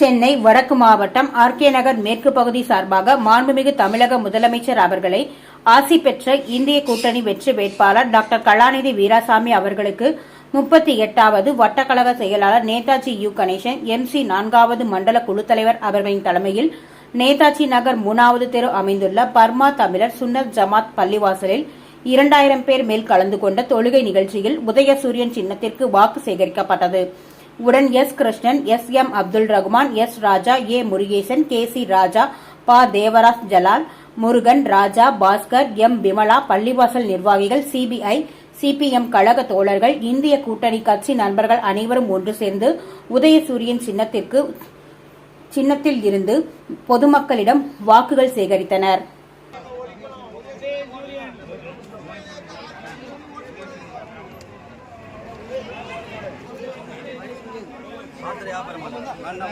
சென்னை வடக்கு மாவட்டம் ஆர்கே நகர் மேற்கு பகுதி சார்பாக மாண்புமிகு தமிழக முதலமைச்சர் அவர்களை ஆசி பெற்ற இந்திய கூட்டணி வெற்றி வேட்பாளர் டாக்டர் கலாநிதி வீராசாமி அவர்களுக்கு முப்பத்தி எட்டாவது வட்டக்கழக செயலாளர் நேதாஜி யு. கணேசன் எம்சி நான்காவது மண்டல குழு தலைவர் அவர்களின் தலைமையில் நேதாஜி நகர் மூணாவது தெரு அமைந்துள்ள பர்மா தமிழர் சுன்னர் ஜமாத் பள்ளிவாசலில் இரண்டாயிரம் பேர் மேல் கலந்து கொண்ட தொழுகை நிகழ்ச்சியில் உதயசூரியன் சின்னத்திற்கு வாக்கு சேகரிக்கப்பட்டது. உடன் S Krishnan S M Abdul Rahman S Raja A Murugesan K C Raja ப தேவராஜ் ஜலால் முருகன் ராஜா பாஸ்கர் எம் விமலா பள்ளிவாசல் நிர்வாகிகள் சிபிஐ சிபிஎம் கழக தோழர்கள் இந்திய கூட்டணி கட்சி நண்பர்கள் அனைவரும் ஒன்று சேர்ந்து உதயசூரியன் சின்னத்திற்கு சின்னத்தில் இருந்து பொதுமக்களிடம் வாக்குகள் சேகரித்தனர். ಮಾತ್ರ पर ಮಾತ್ರ ನನ್ನ